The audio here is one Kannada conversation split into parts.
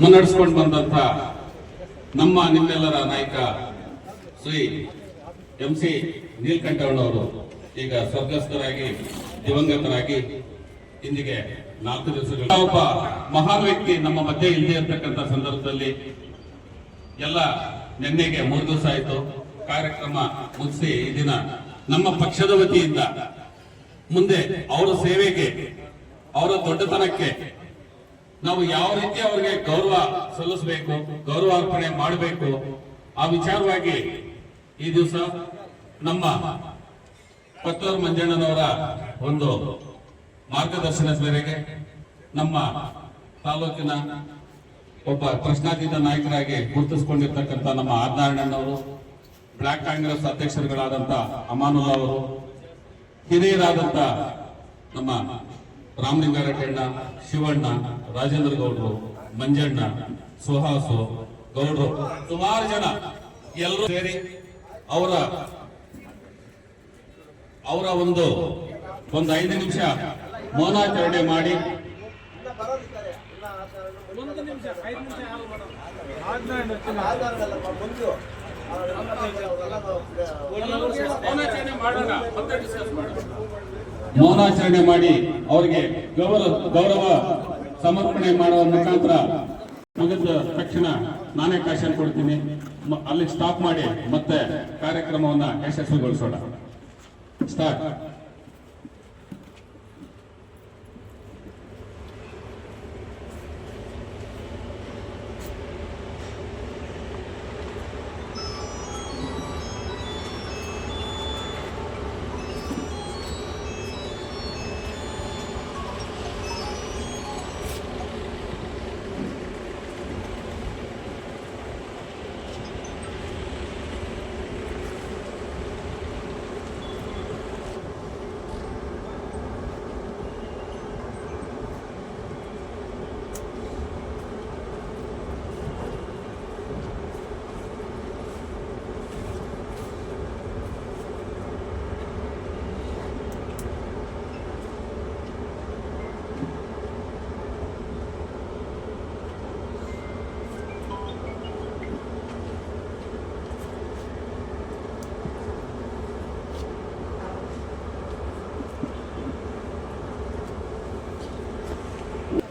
ಮುನ್ನಡೆಸ್ಕೊಂಡು ಬಂದಂತ ನಮ್ಮ ನಿಮ್ಮೆಲ್ಲರ ನಾಯಕ ಶ್ರೀ ಎಂ ಸಿ ನೀಲಕಂಠಣ್ಣವರು ಈಗ ಸ್ವರ್ಗಸ್ಥರಾಗಿ, ದಿವಂಗತರಾಗಿ ಇಂದಿಗೆ ನಾಲ್ಕು ದಿವಸಗಳು. ಒಬ್ಬ ಮಹಾನ್ ವ್ಯಕ್ತಿ ನಮ್ಮ ಮಧ್ಯೆ ಇಲ್ಲದೆ ಇರತಕ್ಕಂತ ಸಂದರ್ಭದಲ್ಲಿ ಎಲ್ಲ ನಿನ್ನೆಗೆ ಮೂರು ದಿವಸ ಆಯಿತು. ಕಾರ್ಯಕ್ರಮ ಮುಗಿಸಿ ಈ ದಿನ ನಮ್ಮ ಪಕ್ಷದ ವತಿಯಿಂದ ಮುಂದೆ ಅವರ ಸೇವೆಗೆ, ಅವರ ದೊಡ್ಡತನಕ್ಕೆ ನಾವು ಯಾವ ರೀತಿ ಅವರಿಗೆ ಗೌರವ ಸಲ್ಲಿಸಬೇಕು ಗೌರವಾರ್ಪಣೆ ಮಾಡಬೇಕು, ಆ ವಿಚಾರವಾಗಿ ಈ ದಿವಸ ನಮ್ಮ ಪತ್ತೂರು ಮಂಜಣ್ಣನವರ ಒಂದು ಮಾರ್ಗದರ್ಶನ ಮೇರೆಗೆ ನಮ್ಮ ತಾಲೂಕಿನ ಒಬ್ಬ ಪ್ರಶ್ನಾತೀತ ನಾಯಕರಾಗಿ ಗುರುತಿಸಿಕೊಂಡಿರ್ತಕ್ಕಂಥ ನಮ್ಮ ಆರ್ನಾರಾಯಣನವರು, ಬ್ಲಾಕ್ ಕಾಂಗ್ರೆಸ್ ಅಧ್ಯಕ್ಷರುಗಳಾದಂಥ ಅಮಾನುಲ್ಲಾ ಅವರು, ಹಿರಿಯರಾದಂಥ ನಮ್ಮ ರಾಮಲಿಂಗಾರೆಡ್ಡಣ್ಣ ಶಿವಣ್ಣ ರಾಜೇಂದ್ರ ಗೌಡರು ಮಂಜಣ್ಣ ಸುಹಾಸು ಗೌಡರು ಸುಮಾರು ಜನ ಎಲ್ಲರೂ ಸೇರಿ ಅವರ ಅವರ ಒಂದು ಒಂದು ಐದು ನಿಮಿಷ ಮೌನಾಚರಣೆ ಮಾಡಿ. ಮೌನಾಚರಣೆ ಮಾಡೋಣ ಮತ್ತೆ ಡಿಸ್ಕಸ್ ಮಾಡೋಣ. ಮೌನಾಚರಣೆ ಮಾಡಿ ಅವರಿಗೆ ಗೌರವ ಗೌರವ ಸಮರ್ಪಣೆ ಮಾಡುವ ಮುಖಾಂತರ ಮುಗಿದ ತಕ್ಷಣ ನಾನೇ ಕಾಶನ್ ಕೊಡ್ತೀನಿ. ಅಲ್ಲಿ ಸ್ಟಾಪ್ ಮಾಡಿ ಮತ್ತೆ ಕಾರ್ಯಕ್ರಮವನ್ನು ಯಶಸ್ವಿಗೊಳಿಸೋಣ. ಸ್ಟಾರ್ಟ್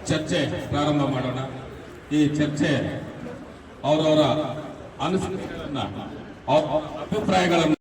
ಚರ್ಚೆ ಪ್ರಾರಂಭ ಮಾಡೋಣ. ಈ ಚರ್ಚೆ ಅವರವರ ಅನಿಸಿಕೆಗಳನ್ನ ಅಭಿಪ್ರಾಯಗಳನ್ನು